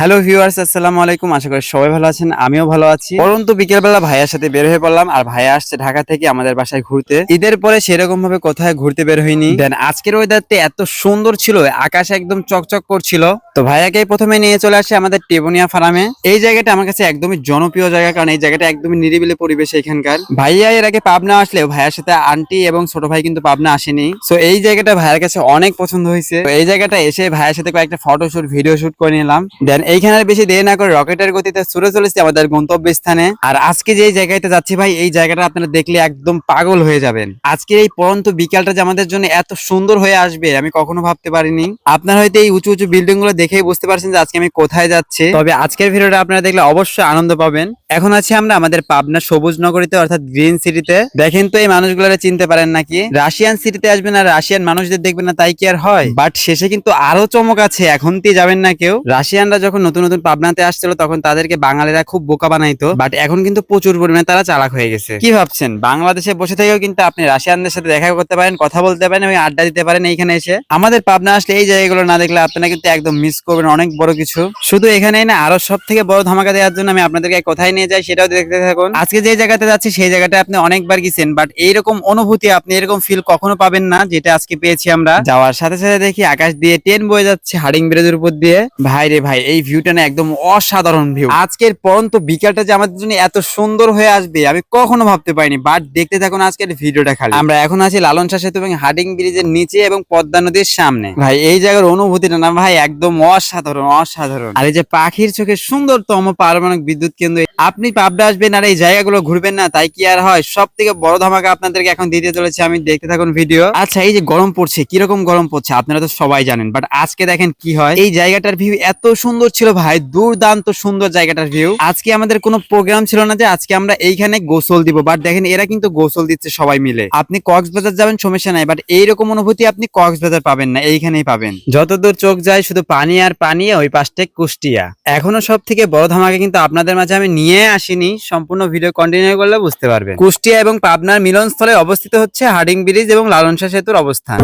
Hello viewers আসসালামু আলাইকুম। আশা করি সবাই ভালো আছেন, আমিও ভালো আছি। পরন্তু বিকেলবেলা ভাইয়ার সাথে বের হয়ে পড়লাম আর ভাইয়া আসছে ঢাকা থেকে আমাদের বাসায় ঘুরতে। ঈদের পরে সেরকম ভাবে কোথায় ঘুরতে বের হয়নি দেন আজকের ওয়েদারতে এত সুন্দর ছিল, আকাশ একদম চকচক করছিল। তো ভাইয়াকে প্রথমে নিয়ে চলে আসে আমাদের টেবুনিয়া ফার্মে। এই জায়গাটা আমার কাছে একদমই জনপ্রিয় জায়গা, কারণ এই জায়গাটা একদমই নিরিবিলি পরিবেশ এখানকার। ভাইয়া এর আগে পাবনা আসলেও ভাইয়ার সাথে আন্টি এবং ছোট ভাই কিন্তু পাবনা আসেনি। সো এই জায়গাটা ভাইয়ের কাছে অনেক পছন্দ হয়েছে। তো এই জায়গাটা এসে ভাইয়ের সাথে কয়েকটা ফটো শুট ভিডিও শুট করে নিলাম। দেন এইখানে বেশি দেরি না করে রকেটের গতিতে ছুটে চলেছি আমাদের গন্তব্য স্থানে আর আজকে যে জায়গাতে যাচ্ছি ভাই, এই জায়গাটা আপনারা দেখলে একদম পাগল হয়ে যাবেন। আজকে এই পরন্ত বিকালটা যে আমাদের জন্য এত সুন্দর হয়ে আসবে, আমি কখনো ভাবতে পারিনি। আপনারা হয়তো এই উঁচু উঁচু বিল্ডিংগুলো দেখেই বুঝতে পারছেন যে আজকে আমি কোথায় যাচ্ছি। তবে আজকের ভিডিওটা আপনারা দেখলে অবশ্যই আনন্দ পাবেন। এখন আছি আমরা আমাদের পাবনা সবুজ নগরীতে, অর্থাৎ গ্রিন সিটিতে। দেখেন তো এই মানুষগুলোরা চিনতে পারেন নাকি? রাশিয়ান সিটিতে আসবেন আর রাশিয়ান মানুষদের দেখবেন না, তাই কি আর হয়? বাট শেষে কিন্তু আরও চমক আছে, এখন যাবেন না কেউ। রাশিয়ানরা যখন নতুন নতুন পাবনাতে আসছিল, তখন তাদেরকে বাঙালিরা খুব বোকা বানাইতো। বাট এখন কিন্তু প্রচুর পরিমাণে তারা চালাক হয়ে গেছে। কি ভাবছেন? বাংলাদেশে বসে থেকেও কিন্তু আপনি রাশিয়ানদের সাথে দেখা করতে পারেন, কথা বলতে পারেন এবং আড্ডা দিতে পারেন এইখানে এসে। আমাদের পাবনা আসলে এই জায়গাগুলো না দেখলে আপনারা কিন্তু একদম মিস করবেন, অনেক বড় কিছু। শুধু এখানেই না, আরও সব থেকে বড় ধামাকা দেওয়ার জন্য আমি আপনাদেরকে কোথায় নিয়ে যাই, সেটাও দেখতে থাকুন। আজকে যে জায়গাতে যাচ্ছি, সেই জায়গাটা আপনি অনেকবার গেছেন বাট এইরকম অনুভূতি আপনি এরকম ফিল কখনো পাবেন না, যেটা আজকে পেয়েছি আমরা। যাওয়ার সাথে সাথে দেখি আকাশ দিয়ে ট্রেন বয়ে যাচ্ছে হাডিং ব্রিজের উপর দিয়ে। ভাই রে ভাই, এই ভিউটা না একদম অসাধারণ ভিউ আজকের পরন্ত বিকালটা যে আমাদের জন্য এত সুন্দর হয়ে আসবে, আমি কখনো ভাবতে পারিনি। বাট দেখতে থাকুন আজকের ভিডিওটা খালি। আমরা এখন আছি লালন শাহ সেতু এবং হাডিং ব্রিজের নিচে এবং পদ্মা নদীর সামনে। ভাই, এই জায়গার অনুভূতিটা না ভাই, একদম অসাধারণ অসাধারণ। আর এই যে পাখির চোখে সুন্দরতম পারমাণবিক বিদ্যুৎ কেন্দ্র, আপনি পাবনা আসবেন আর এই জায়গাগুলো ঘুরবেন না, তাই কি আর হয়? সব থেকে বড় ধামাকা আপনাদেরকে এখন দিতে চলেছে আমি, দেখতে থাকুন ভিডিও আচ্ছা এই যে গরম পড়ছে, কীরকম গরম পড়ছে, আপনারা তো সবাই জানেন বাট আজকে দেখেন কি হয়? এই জায়গাটার ভিউ এত সুন্দর ছিল ভাই দুর্দান্ত সুন্দর জায়গাটার ভিউ আজকে আমাদের কোনো প্রোগ্রাম ছিল না যে আজকে আমরা এইখানে গোসল দিব বাট দেখেন এরা কিন্তু গোসল দিচ্ছে সবাই মিলে। আপনি কক্সবাজার যাবেন, সমস্যা নাই বাট এইরকম অনুভূতি আপনি কক্সবাজার পাবেন না, এইখানেই পাবেন। যতদূর চোখ যায় শুধু পানি আর পানি, ওই পাশটায় কুষ্টিয়া। এখনও সব থেকে বড় ধামাকা কিন্তু আপনাদের মাঝে আমি নিয়ে আসিনি, সম্পূর্ণ ভিডিও কন্টিনিউ করলে বুঝতে পারবেন। কুষ্টিয়া এবং পাবনার মিলনস্থলে অবস্থিত হচ্ছে হাডিং ব্রিজ এবং লালন শাহ সেতুর অবস্থান।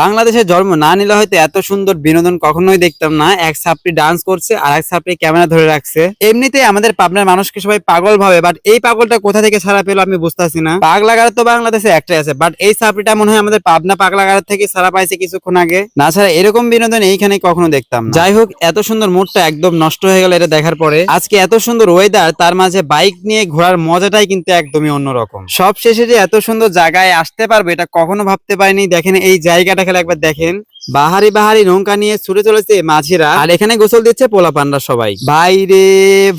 বাংলাদেশে জন্ম না নিলে হয়তো এত সুন্দর বিনোদন কখনোই দেখতাম না। এক সাপড়ি ডান্স করছে আর এক সাপড়ি ক্যামেরা ধরে রাখছে। এমনিতে আমাদের পাবনার মানুষকে সবাই পাগল ভাবে বাট এই পাগলটা কোথা থেকে ছাড়া পেল আমি বুঝতেছি না। পাগলা গাড়া তো বাংলাদেশে একটাই আছে বাট এই সাপড়িটা মনে হয় আমাদের পাবনা পাগলা গাড়া থেকে ছাড়া পাইছে কিছুক্ষণ আগে। না ছাড়া এরকম বিনোদন এইখানে কখনো দেখতাম যাই হোক, এত সুন্দর মুডটা একদম নষ্ট হয়ে গেল এটা দেখার পরে। আজকে এত সুন্দর ওয়েদার তার মাঝে বাইক নিয়ে ঘোরার মজাটাই কিন্তু একদমই অন্যরকম। সব শেষে যে এত সুন্দর জায়গায় আসতে পারবে এটা কখনো ভাবতে পারিনি। দেখেন এই জায়গাটা খেলে একবার দেখেন। বাহারি বাহারি নৌকা নিয়ে ছুটে চলেছে মাঝিরা। আর এখানে গোসল দিচ্ছে পোলা পান্ডা সবাই। ভাই রে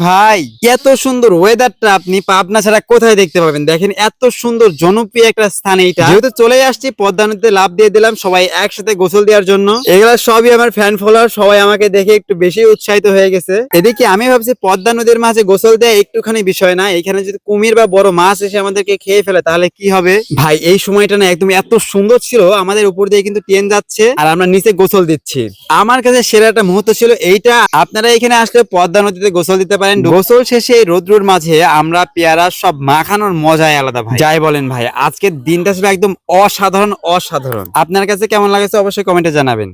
ভাই এত সুন্দর ওয়েদারটা আপনি পাবনা ছাড়া কোথায় দেখতে পাবেন? দেখেন এত সুন্দর জনপ্রিয় একটা স্থান এইটা। যেহেতু চলে আসছি পদ্মা নদীতে লাভ দিয়ে দিলাম সবাই একসাথে গোসল দেওয়ার জন্য। এগুলা সবই আমার ফ্যান ফলোয়ার সবাই আমাকে দেখে একটু বেশি উৎসাহিত হয়ে গেছে। এদিকে আমি ভাবছি পদ্মা নদীর মাঝে গোসল দেওয়া একটুখানি বিষয় না। এখানে যদি কুমির বা বড় মাছ এসে আমাদেরকে খেয়ে ফেলে তাহলে কি হবে? ভাই এই সময়টা না একদম এত সুন্দর ছিল আমাদের উপর দিয়ে কিন্তু ট্রেন যাচ্ছে। আর আমরা নিচে গোসল দিচ্ছি। আমার কাছে সেরা একটা মুহূর্ত ছিল এইটা। আপনারা এখানে আসলে পদ্মা নদীতে গোসল দিতে পারেন। গোসল শেষে এই রোদ্রুর মাঝে আমরা পেয়ারা সব মাখানোর মজাই আলাদা ভাই। যাই বলেন ভাই আজকের দিনটা ছিল একদম অসাধারণ অসাধারণ। আপনার কাছে কেমন লাগেছে অবশ্যই কমেন্টে জানাবেন।